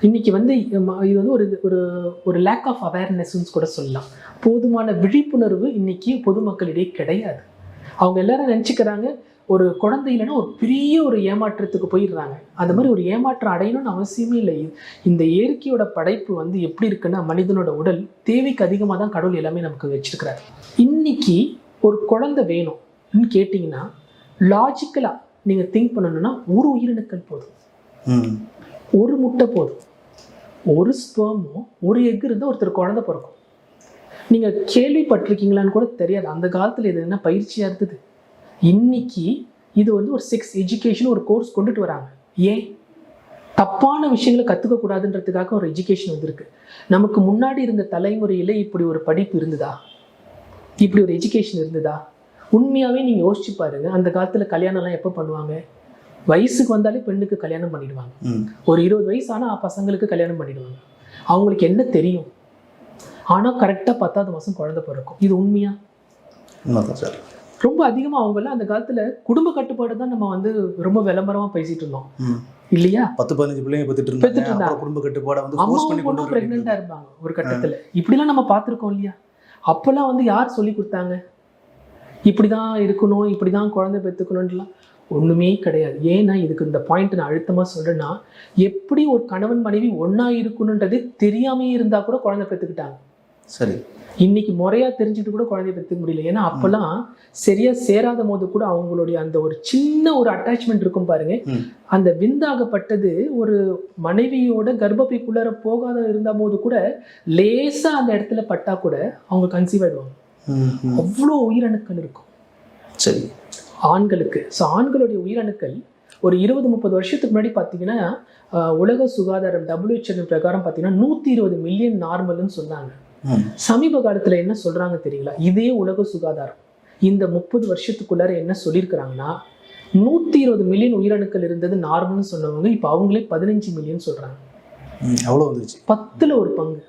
இன்னைக்கு வந்து இது வந்து ஒரு ஒரு ஒரு லேக் ஆஃப் அவேர்னஸ்ன்னு கூட சொல்லலாம். போதுமான விழிப்புணர்வு இன்னைக்கு பொதுமக்களிடையே கிடையாது. அவங்க எல்லாரும் நினச்சிக்கிறாங்க ஒரு குழந்தை இல்லைன்னா ஒரு பெரிய ஒரு ஏமாற்றத்துக்கு போயிடுறாங்க. அந்த மாதிரி ஒரு ஏமாற்றம் அடையணும்னு அவசியமே இல்லை. இந்த இயற்கையோட படைப்பு வந்து எப்படி இருக்குன்னா மனிதனோட உடல் தேவைக்கு அதிகமாக தான் கடவுள் எல்லாமே நமக்கு வச்சிருக்கிறாரு. இன்னைக்கு ஒரு குழந்தை வேணும்னு கேட்டிங்கன்னா லாஜிக்கலாக நீங்கள் திங்க் பண்ணணும்னா ஒரு உயிரணுக்கள் போதும். ஒரு முட்டை போதும். ஒரு ஸ்பேமும் ஒரு எக் இருந்தால் ஒருத்தர் குழந்த பிறக்கும். நீங்கள் கேள்விப்பட்டிருக்கீங்களான்னு கூட தெரியாது. அந்த காலத்தில் இது என்ன பயிற்சியாக இருந்தது? இன்னைக்கு இது வந்து ஒரு செக்ஸ் எஜுகேஷன் ஒரு கோர்ஸ் கொண்டுட்டு வராங்க. ஏன்? தப்பான விஷயங்களை கற்றுக்கக்கூடாதுன்றதுக்காக ஒரு எஜுகேஷன் வந்திருக்கு. நமக்கு முன்னாடி இருந்த தலைமுறையில் இப்படி ஒரு படிப்பு இருந்ததா? இப்படி ஒரு எஜுகேஷன் இருந்ததா? உண்மையாகவே நீங்கள் யோசிச்சு பாருங்க. அந்த காலத்தில் கல்யாணம்லாம் எப்போ பண்ணுவாங்க? வயசுக்கு வந்தாலே பெண்ணுக்கு கல்யாணம் பண்ணிடுவாங்க. ஒரு இருபது வயசு ஆனால் பசங்களுக்கு கல்யாணம் பண்ணிடுவாங்க. அவங்களுக்கு என்ன தெரியும்? ஆனால் கரெக்டாக பத்தாவது மாதம் குழந்தை பிறக்கும். இது உண்மையா? சார். ரொம்ப அதிகமாக அவங்கெல்லாம் அந்த காலத்தில் குடும்ப கட்டுப்பாடு தான் நம்ம வந்து ரொம்ப விளம்பரமாக பேசிட்டு இருந்தோம். இல்லையா? பத்து பதினஞ்சு பிள்ளைங்க பெற்றுட்டு பெத்துட்டு இருந்தாங்க. இருந்தாங்க. குடும்ப கட்டுப்பாடை வந்து ஃபோர்ஸ் பண்ணி கொண்டு ப்ரெக்னெண்ட்டாக இருப்பாங்க ஒரு கட்டத்தில். இப்படிலாம் நம்ம பார்த்துருக்கோம் இல்லையா? அப்போல்லாம் வந்து யார் சொல்லி கொடுத்தாங்க? இப்படி தான் இருக்கணும் இப்படி தான் குழந்தை பெற்றுக்கணும்லாம் ஒன்றுமே கிடையாது. ஏன்னா இதுக்கு இந்த பாயிண்ட் நான் அழுத்தமாக சொல்கிறேன்னா எப்படி ஒரு கணவன் மனைவி ஒன்றா இருக்கணுன்றது தெரியாமே இருந்தால் கூட குழந்தை பெற்றுக்கிட்டாங்க சரி. இன்னைக்கு முறையாக தெரிஞ்சுட்டு கூட குழந்தைய பெற்றுக்க முடியல. ஏன்னா அப்போல்லாம் சரியா சேராத போது கூட அவங்களுடைய அந்த ஒரு சின்ன ஒரு அட்டாச்மெண்ட் இருக்கும் பாருங்க. அந்த விந்தாகப்பட்டது ஒரு மனைவியோட கர்ப்பப்பைக்குள்ளார போகாத இருந்த போது கூட லேசா அந்த இடத்துல பட்டா கூட அவங்க கன்சீவ் ஆயிடுவாங்க. அவ்வளோ உயிரணுக்கள் இருக்கும். சரி. ஆண்களுக்கு. ஸோ ஆண்களுடைய உயிரணுக்கள் ஒரு இருபது முப்பது வருஷத்துக்கு முன்னாடி பார்த்தீங்கன்னா உலக சுகாதாரம் WHO பிரகாரம் பார்த்தீங்கன்னா நூற்றி இருபது மில்லியன் நார்மல்னு சொன்னாங்க. சமீப காலத்தில் என்ன சொல்கிறாங்க தெரியுங்களா? இதே உலக சுகாதாரம். இந்த முப்பது வருஷத்துக்குள்ளார என்ன சொல்லியிருக்கிறாங்கன்னா நூற்றி இருபது மில்லியன் உயிரணுக்கள் இருந்தது நார்மல்னு சொன்னவங்க இப்போ அவங்களே பதினஞ்சு மில்லியன் சொல்கிறாங்க அவ்வளோ வந்துருச்சு. பத்தில் ஒரு பங்கு.